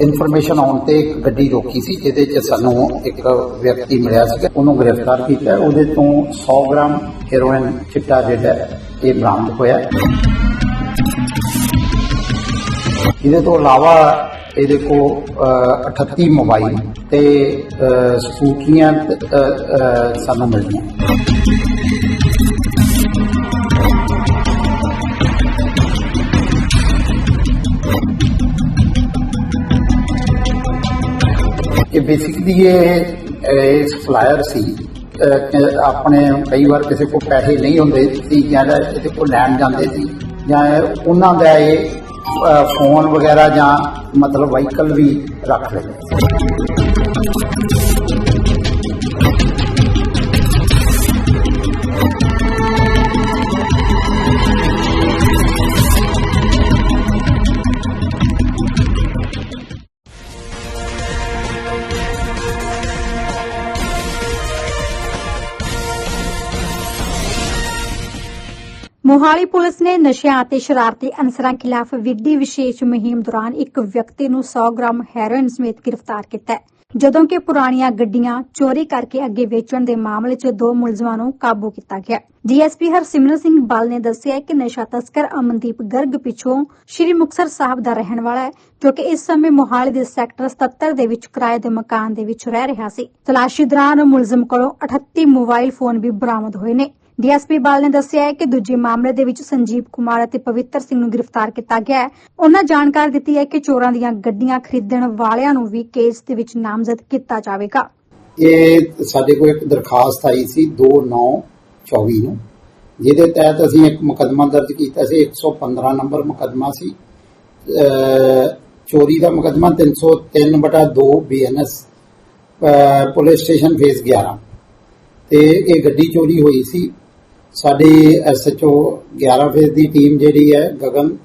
Information ਆਉਣ ਤੇ ਇੱਕ ਗੱਡੀ ਰੋਕੀ ਸੀ ਜਿਹਦੇ 'ਚ ਸਾਨੂੰ ਇੱਕ ਵਿਅਕਤੀ ਮਿਲਿਆ ਸੀ ਉਹਨੂੰ ਗ੍ਰਿਫਤਾਰ ਕੀਤਾ। ਉਹਦੇ ਤੋਂ 100 ਗ੍ਰਾਮ ਹੈਰੋਇਨ ਚਿੱਟਾ ਜਿਹੜਾ ਇਹ ਬਰਾਮਦ ਹੋਇਆ। ਇਹਦੇ ਤੋਂ ਇਲਾਵਾ ਇਹਦੇ ਕੋਲ ਅ, 38 ਮੋਬਾਈਲ ਤੇ ਅ, ਸਕੂਟਰੀਆਂ ਸਾਨੂੰ ਮਿਲੀਆਂ ਬੇਸਿਕਲੀ ਇਹ ਇਹ ਸਪਲਾਇਰ ਸੀ ਆਪਣੇ ਕਈ ਵਾਰ ਕਿਸੇ ਕੋਲ ਪੈਸੇ ਨਹੀਂ ਹੁੰਦੇ ਸੀ ਜਾਂ ਕਿਸੇ ਕੋਲ ਲੈਣ ਜਾਂਦੇ ਸੀ ਜਾਂ ਉਹਨਾਂ ਦਾ ਇਹ ਫੋਨ ਵਗੈਰਾ ਜਾਂ ਮਤਲਬ ਵਹੀਕਲ ਵੀ ਰੱਖ ਲੈਂਦੇ ਮੋਹਾਲੀ ਪੁਲਿਸ ਨੇ ਨਸ਼ਿਆਂ ਅਤੇ ਸ਼ਰਾਰਤੀ ਅਨਸਰਾਂ ਖਿਲਾਫ ਵਿੱਢੀ ਵਿਸ਼ੇਸ਼ ਮੁਹਿੰਮ ਦੌਰਾਨ ਇੱਕ ਵਿਅਕਤੀ ਨੂੰ 100 ਗ੍ਰਾਮ ਹੈਰੋਇਨ ਸਮੇਤ ਗ੍ਰਿਫਤਾਰ ਕੀਤਾ ਹੈ। ਜਦੋਂ ਕਿ ਪੁਰਾਣੀਆਂ ਗੱਡੀਆਂ ਚੋਰੀ ਕਰਕੇ ਅੱਗੇ ਵੇਚਣ ਦੇ ਮਾਮਲੇ 'ਚ ਦੋ ਮੁਲਜ਼ਮਾਂ ਨੂੰ ਕਾਬੂ ਕੀਤਾ ਗਿਆ। ਡੀਐਸਪੀ ਹਰਸਿਮਰਨ ਸਿੰਘ ਬਾਲ ਨੇ ਦੱਸਿਆ ਕਿ ਨਸ਼ਾ ਤਸਕਰ ਅਮਨਦੀਪ ਗਰਗ ਪਿੱਛੋਂ ਸ਼੍ਰੀ ਮੁਕਤਸਰ ਸਾਹਿਬ ਦਾ ਰਹਿਣ ਵਾਲਾ ਹੈ, ਜੋ ਕਿ ਇਸ ਸਮੇਂ ਮੋਹਾਲੀ ਦੇ ਸੈਕਟਰ 77 ਦੇ ਵਿੱਚ ਕਿਰਾਏ ਦੇ ਮਕਾਨ ਦੇ ਵਿੱਚ ਰਹਿ ਰਿਹਾ ਸੀ। ਤਲਾਸ਼ੀ ਦੌਰਾਨ ਮੁਲਜ਼ਮ ਕੋਲੋਂ 38 ਮੋਬਾਈਲ ਫੋਨ ਵੀ ਬਰਾਮਦ ਹੋਏ ਨੇ। ਡੀਐਸਪੀ ਬਾਲ ਨੇ ਦੱਸਿਆ ਹੈ ਕਿ ਦੂਜੇ ਮਾਮਲੇ ਦੇ ਵਿੱਚ ਸੰਜੀਵ ਕੁਮਾਰ ਅਤੇ ਪਵਿੱਤਰ ਸਿੰਘ ਨੂੰ ਗ੍ਰਿਫਤਾਰ ਕੀਤਾ ਗਿਆ ਹੈ। ਉਹਨਾਂ ਜਾਣਕਾਰੀ ਦਿੱਤੀ ਹੈ ਕਿ ਚੋਰਾਂ ਦੀਆਂ ਗੱਡੀਆਂ ਖਰੀਦਣ ਵਾਲਿਆਂ ਨੂੰ ਵੀ ਕੇਸ ਦੇ ਵਿੱਚ ਨਾਮਜ਼ਦ ਕੀਤਾ ਜਾਵੇਗਾ। ਇਹ ਸਾਡੇ ਕੋਲ ਇੱਕ ਦਰਖਾਸਤ ਆਈ ਸੀ 2924 ਨੂੰ ਜਿਹਦੇ ਤਹਿਤ ਅਸੀਂ ਇੱਕ ਮੁਕਦਮਾ ਦਰਜ ਕੀਤਾ ਸੀ 115 ਨੰਬਰ ਮੁਕਦਮਾ ਸੀ। ਚੋਰੀ ਦਾ ਮੁਕੱਦਮਾ 303 ਬਟਾ 2 ਬੀਐਨਐਸ ਪੁਲਿਸ ਸਟੇਸ਼ਨ ਫੇਸ 11 ਤੇ ਇਹ ਗੱਡੀ ਚੋਰੀ ਹੋਈ ਸੀ। ਸਾਡੀ ਐਸਐਚਓ 11 ਫੇਸ ਦੀ ਟੀਮ ਜਿਹੜੀ ਹੈ, ਗਗਨ,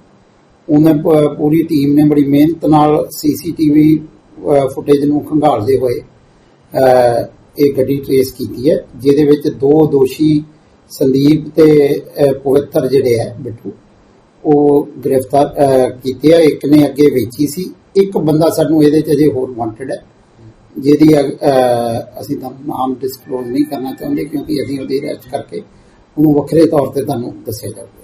ਉਹਨੇ ਪੂਰੀ ਟੀਮ ਨੇ ਬੜੀ ਮਿਹਨਤ ਨਾਲ ਸੀਸੀਟੀਵੀ ਫੁਟੇਜ ਨੂੰ ਖੰਗਾਲਦੇ ਹੋਏ ਇਹ ਗੱਡੀ ਟ੍ਰੇਸ ਕੀਤੀ ਹੈ, ਜਿਹਦੇ ਵਿੱਚ ਦੋ ਦੋਸ਼ੀ ਸੰਦੀਪ ਤੇ ਪਵਿੱਤਰ ਜਿਹੜੇ ਹੈ, ਬਿੱਟੂ, ਉਹ ਗ੍ਰਿਫਤਾਰ ਕੀਤੇ ਆ, ਇੱਕ ਨੇ ਅੱਗੇ ਵੇਚੀ ਸੀ, ਇੱਕ ਬੰਦਾ ਸਾਨੂੰ ਇਹਦੇ ਚ ਅਜੇ ਹੋਰ ਵਾਂਟਡ ਹੈ, ਜਿਹਦੀ ਅਸੀਂ ਨਾਮ ਡਿਸਕਲੋਜ਼ ਨਹੀਂ ਕਰਨਾ ਚਾਹੁੰਦੇ, ਕਿਉਂਕਿ ਅਸੀਂ ਉਹਦੀ ਰੈਚ ਕਰਕੇ ਉਹਨੂੰ ਵੱਖਰੇ ਤੌਰ ਤੇ ਤੁਹਾਨੂੰ ਦੱਸਿਆ ਜਾਊਗਾ।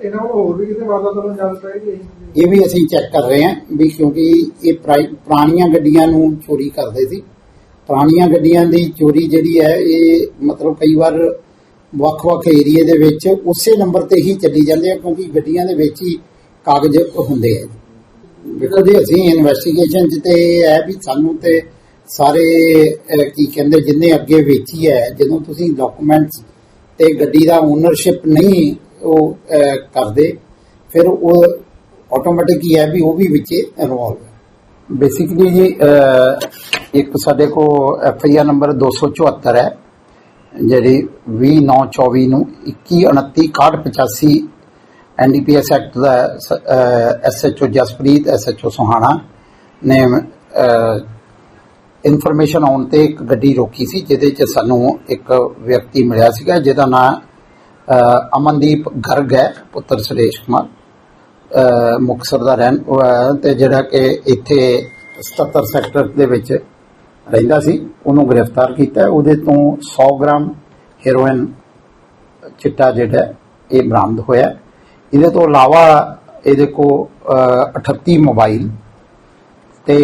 ਇਹਨਾਂ ਨੂੰ ਹੋਰ ਵੀ ਕਿਤੇ ਵਾਰਦਾਤ ਤੋਂ ਜਾਣ ਪਏਗੀ ਇਹ ਵੀ ਅਸੀਂ ਚੈੱਕ ਕਰ ਰਹੇ ਹਾਂ ਵੀ ਕਿਉਂਕਿ ਇਹ ਪੁਰਾਣੀਆਂ ਗੱਡੀਆਂ ਨੂੰ ਚੋਰੀ ਕਰਦੇ ਸੀ। ਪੁਰਾਣੀਆਂ ਗੱਡੀਆਂ ਦੀ ਚੋਰੀ ਜਿਹੜੀ ਹੈ ਇਹ ਮਤਲਬ ਕਈ ਵਾਰ ਵੱਖ-ਵੱਖ ਏਰੀਏ ਦੇ ਵਿੱਚ ਉਸੇ ਨੰਬਰ ਤੇ ਹੀ ਚੱਲੀ ਜਾਂਦੇ ਆ ਕਿਉਂਕਿ ਗੱਡੀਆਂ ਦੇ ਵਿੱਚ ਹੀ ਕਾਗਜ਼ ਹੁੰਦੇ ਆ। ਜੀ ਅਸੀਂ ਇਨਵੈਸਟੀਗੇਸ਼ਨ 'ਚ ਤੇ ਇਹ ਹੈ ਵੀ ਸਾਨੂੰ ਤੇ ਸਾਰੇ ਕੀ ਕਹਿੰਦੇ ਜਿੰਨੇ ਅੱਗੇ ਵੇਚੀ ਹੈ ਜਦੋਂ ਤੁਸੀਂ ਡਾਕੂਮੈਂਟਸ ਤੇ ਗੱਡੀ ਦਾ ਓਨਰਸ਼ਿਪ ਨਹੀਂ ਉਹ ਅਹ, ਕਰਦੇ ਫਿਰ ਉਹ ਆਟੋਮੈਟਿਕ ਹੀ ਹੈ ਵੀ ਉਹ ਵੀ ਵਿੱਚੇ ਇਨਵੋਲਵ ਹੈ। ਬੇਸਿਕਲੀ ਜੀ ਅਹ, ਇੱਕ ਸਾਡੇ ਕੋ ਐਫ ਆਈ ਆਰ ਨੰਬਰ 274 ਹੈ ਜਿਹੜੀ 2924 ਨੂੰ 2129 ਐਨਡੀਪੀਐਸ ਐਕਟ ਦਾ ਐਸਐਚਓ ਜਸਪ੍ਰੀਤ ਐਸਐਚਓ ਸੁਹਾਣਾ ਨੇ ਇਨਫੋਰਮੇਸ਼ਨ ਆਉਣ ਤੇ ਇੱਕ ਗੱਡੀ ਰੋਕੀ ਸੀ ਜਿਹਦੇ 'ਚ ਸਾਨੂੰ ਇੱਕ ਵਿਅਕਤੀ ਮਿਲਿਆ ਸੀਗਾ ਜਿਹਦਾ ਨਾਮ ਅਮਨਦੀਪ ਗਰਗ ਹੈ ਪੁੱਤਰ ਸੁਰੇਸ਼ ਕੁਮਾਰ। ਅਹ, ਮੁਕਤਸਰ ਦਾ ਰਹਿਣ ਅਹ, ਤੇ ਜਿਹੜਾ ਕਿ ਇੱਥੇ 77 ਸੈਕਟਰ ਦੇ ਵਿੱਚ ਰਹਿੰਦਾ ਸੀ ਉਹਨੂੰ ਗ੍ਰਿਫਤਾਰ ਕੀਤਾ। ਉਹਦੇ ਤੋਂ 100 ਗ੍ਰਾਮ ਹੈਰੋਇਨ ਚਿੱਟਾ ਜਿਹੜਾ ਇਹ ਬਰਾਮਦ ਹੋਇਆ। ਇਹਦੇ ਤੋਂ ਇਲਾਵਾ ਇਹਦੇ ਕੋਲ ਅਹ, 38 ਮੋਬਾਈਲ ਤੇ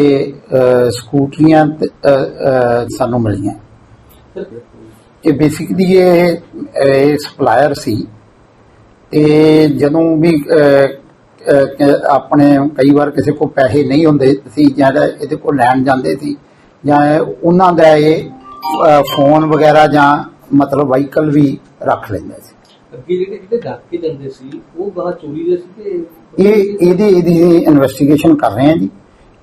ਸਕੂਟਰੀਆਂ ਸਾਨੂੰ ਮਿਲੀਆਂ। ਇਹ ਬੇਸਿਕਲੀ ਇਹ ਇਹ ਸਪਲਾਇਰ ਸੀ। ਤੇ ਜਦੋਂ ਵੀ ਆਪਣੇ ਕਈ ਵਾਰ ਕਿਸੇ ਕੋਲ ਪੈਸੇ ਨਹੀਂ ਹੁੰਦੇ ਸੀ ਜਾਂ ਇਹਦੇ ਕੋਲ ਲੈਣ ਜਾਂਦੇ ਸੀ ਜਾਂ ਉਹਨਾਂ ਦਾ ਇਹ ਫੋਨ ਵਗੈਰਾ ਜਾਂ ਮਤਲਬ ਵਹੀਕਲ ਵੀ ਰੱਖ ਲੈਂਦਾ ਸੀ। ਅੱਗੇ ਜਿਹੜੇ ਜਿਹੜੇ ਡੱਕ ਜਾਂਦੇ ਸੀ ਉਹ ਬਾਹਰ ਚੋਰੀ ਦੇ ਸੀ ਤੇ ਇਹ ਇਹਦੀ ਇਹਦੀ ਇਨਵੈਸਟੀਗੇਸ਼ਨ ਕਰ ਰਹੇ ਹਾਂ ਜੀ।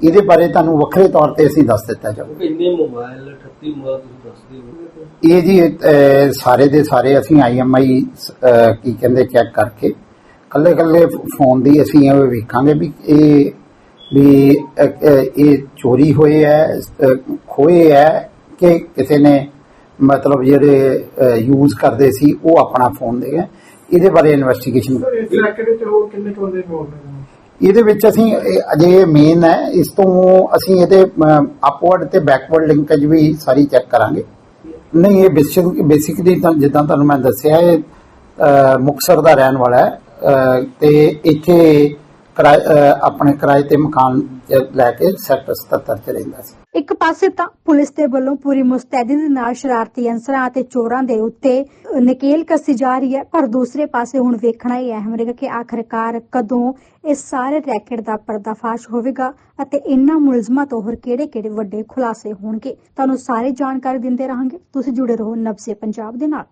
ਇਹਦੇ ਬਾਰੇ ਤੁਹਾਨੂੰ ਵੱਖਰੇ ਤੌਰ ਤੇ ਅਸੀਂ ਦੱਸ ਦਿੱਤਾ ਜਾਊਗਾ ਇੰਨੇ ਮੋਬਾਈਲ 38 ਮੋਬਾਈਲ ਤੁਸੀਂ ਦੱਸਦੇ ਹੋ। ਇਹ ਜੀ ਸਾਰੇ ਦੇ ਸਾਰੇ ਅਸੀਂ ਆਈਐਮਆਈ ਕੀ ਕਹਿੰਦੇ ਚੈੱਕ ਕਰਕੇ ਕੱਲੇ ਕੱਲੇ ਫੋਨ ਦੀ ਅਸੀਂ ਇਹ ਵੇਖਾਂਗੇ ਵੀ ਇਹ ਵੀ ਇਹ ਚੋਰੀ ਹੋਏ ਹੈ ਖੋਏ ਹੈ ਕਿ ਕਿਸੇ ਨੇ ਮਤਲਬ ਜਿਹੜੇ ਯੂਜ਼ ਕਰਦੇ ਸੀ ਉਹ ਆਪਣਾ ਫੋਨ ਦੇ ਗਏ ਇਹਦੇ ਬਾਰੇ ਇਨਵੈਸਟੀਗੇਸ਼ਨ ਸਰ ਇਸ ਦੇ ਵਿੱਚ ਹੋਰ ਕਿੰਨੇ ਕੁ ਬੰਦੇ ਇਨਵੋਲਵ ਨੇ? ਇਹਦੇ ਵਿੱਚ ਅਸੀਂ ਅਜੇ ਮੇਨ ਹੈ ਇਸ ਤੋਂ ਅਸੀਂ ਇਹਦੇ ਅਪਵਰਡ ਤੇ ਬੈਕਵਰਡ ਲਿੰਕੇਜ ਵੀ ਸਾਰੀ ਚੈੱਕ ਕਰਾਂਗੇ। ਨਹੀਂ ਇਹ ਬੇਸਿਕ ਬੇਸਿਕਲੀ ਤਾਂ ਜਿੱਦਾਂ ਤੁਹਾਨੂੰ ਮੈਂ ਦੱਸਿਆ ਇਹ ਅਹ, ਮੁਕਤਸਰ ਦਾ ਰਹਿਣ ਵਾਲਾ ਹੈ ਅਹ, ਤੇ ਇੱਥੇ ਆਪਣੇ ਕਿਰਾਏ ਤੇ ਮਕਾਨ ਲੈ ਕੇ ਸੈਕਟਰ 77 ਚ ਰਹਿੰਦਾ ਸੀ। ਇੱਕ ਪਾਸੇ ਤਾਂ ਪੁਲਿਸ ਦੇ ਵੱਲੋਂ ਪੂਰੀ ਮੁਸਤੈਦੀ ਦੇ ਨਾਲ ਸ਼ਰਾਰਤੀ ਅਨਸਰਾਂ ਅਤੇ ਚੋਰਾਂ ਦੇ ਉੱਤੇ ਨਕੇਲ ਕੱਸੀ ਜਾ ਰਹੀ ਹੈ, ਪਰ ਦੂਸਰੇ ਪਾਸੇ ਹੁਣ ਵੇਖਣਾ ਇਹ ਅਹਿਮ ਰਹੇਗਾ ਕਿ ਆਖਰਕਾਰ ਕਦੋਂ ਇਸ ਸਾਰੇ ਰੈਕਟ ਦਾ ਪਰਦਾਫਾਸ਼ ਹੋਵੇਗਾ ਅਤੇ ਇਨ੍ਹਾਂ ਮੁਲਜ਼ਮਾਂ ਤੋਂ ਹੋਰ ਕਿਹੜੇ-ਕਿਹੜੇ ਵੱਡੇ ਖੁਲਾਸੇ ਹੋਣਗੇ। ਤੁਹਾਨੂੰ ਸਾਰੀ ਜਾਣਕਾਰੀ ਦਿੰਦੇ ਰਹਾਂਗੇ। ਤੁਸੀਂ ਜੁੜੇ ਰਹੋ ਨਬਸੇ ਪੰਜਾਬ ਦੇ ਨਾਲ।